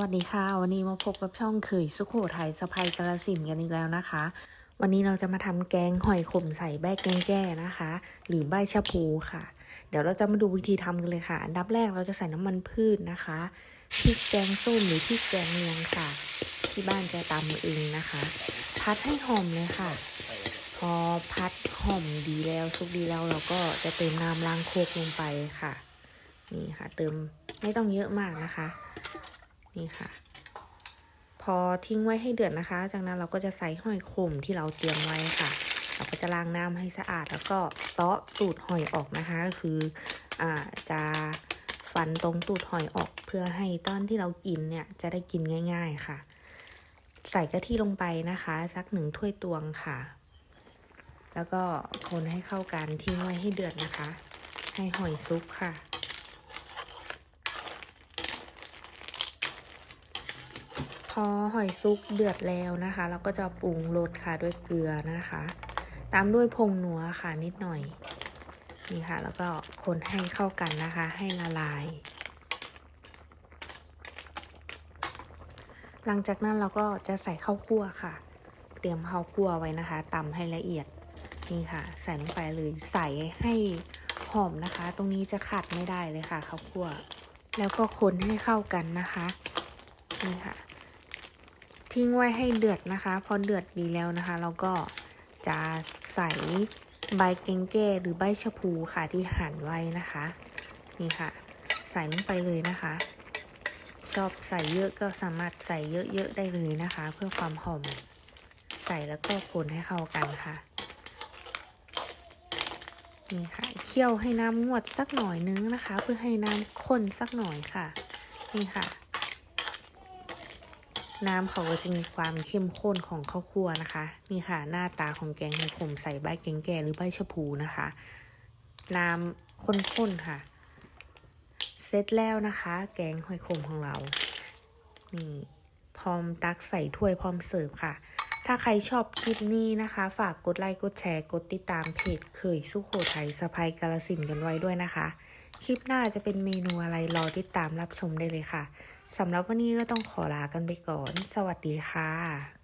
วัสดีค่ะ วันนี้มาพบกับช่องเขยสุโขทัยสะพายกาลสินกันอีกแล้วนะคะ วันนี้เราจะมาทำแกงหอยขมใส่ใบแกงแก้นะคะ หรือใบชะพูค่ะ เดี๋ยวเราจะมาดูวิธีทำกันเลยค่ะ อันดับแรกเราจะใส่น้ำมันพืชนะคะพริกแกงส้มหรือพริกแกงเลียงค่ะ ที่บ้านจะตำเองนะคะ พัดให้หอมเลยค่ะ พอพัดหอมดีแล้วสุกดีแล้วเราก็จะเติมน้ำล้างโคกลงไปค่ะ นี่ค่ะ เติมไม่ต้องเยอะมากนะคะ นี่ค่ะ พอทิ้งไว้ให้เดือดนะคะ จากนั้นเราก็จะใส่หอยขมที่เราเตรียมไว้ค่ะ เราก็จะล้างน้ำให้สะอาด แล้วก็เตาะตูดหอยออกนะคะก็คืออ่าจะฟันตรงตูดหอยออก เพื่อให้ตอนที่เรากินเนี่ยจะได้กินง่าย ๆค่ะ ใส่กะทิลงไปนะคะ สักหนึ่งถ้วยตวงค่ะ แล้วก็คนให้เข้ากันทิ้งไว้ให้เดือดนะคะ ให้หอยซุกค่ะ พอหอยซุกเดือดแล้วนะคะ เราก็จะปรุงรสค่ะด้วยเกลือนะคะ ตามด้วยผงนัวค่ะนิดหน่อยนี่ค่ะ แล้วก็คนให้เข้ากันนะคะ ให้ละลาย หลังจากนั้นเราก็จะใส่ข้าวคั่วค่ะ เตรียมข้าวคั่วไว้นะคะตำให้ละเอียดนี่ค่ะ ใส่ลงไปเลยใส่ให้หอมนะคะ ตรงนี้จะขัดไม่ได้เลยค่ะข้าวคั่ว แล้วก็คนให้เข้ากันนะคะนี่ค่ะ ทิ้งไว้ให้เดือดนะคะ พอเดือดดีแล้วนะคะ เราก็จะใส่ใบเกงแก้หรือใบชะพูค่ะที่หั่นไว้นะคะ นี่ค่ะ ใส่ลงไปเลยนะคะ ชอบใส่เยอะก็สามารถใส่เยอะๆได้เลยนะคะ เพื่อความหอม ใส่แล้วก็คนให้เข้ากันค่ะนี่ค่ะเคี่ยวให้น้ำงวดสักหน่อยนึงนะคะ เพื่อให้น้ำข้นสักหน่อยค่ะ นี่ค่ะ น้ำเขาก็จะมีความเข้มข้นของข้าวคั่วนะคะ นี่ค่ะหน้าตาของแกงให้ผมใส่ใบแกงแก่หรือใบชะพูนะคะ น้ำข้นๆค่ะ เสร็จแล้วนะคะ แกงหอยขมของเรานี่พร้อมตักใส่ถ้วยพร้อมเสิร์ฟค่ะ ถ้าใครชอบคลิปนี้นะคะ ฝากกดไลค์กดแชร์กดติดตามเพจเคยสุโขทัยสะพายกาลสินกันไว้ด้วยนะคะ คลิปหน้าจะเป็นเมนูอะไรรอติดตามรับชมได้เลยค่ะ สำหรับวันนี้ก็ต้องขอลากันไปก่อน สวัสดีค่ะ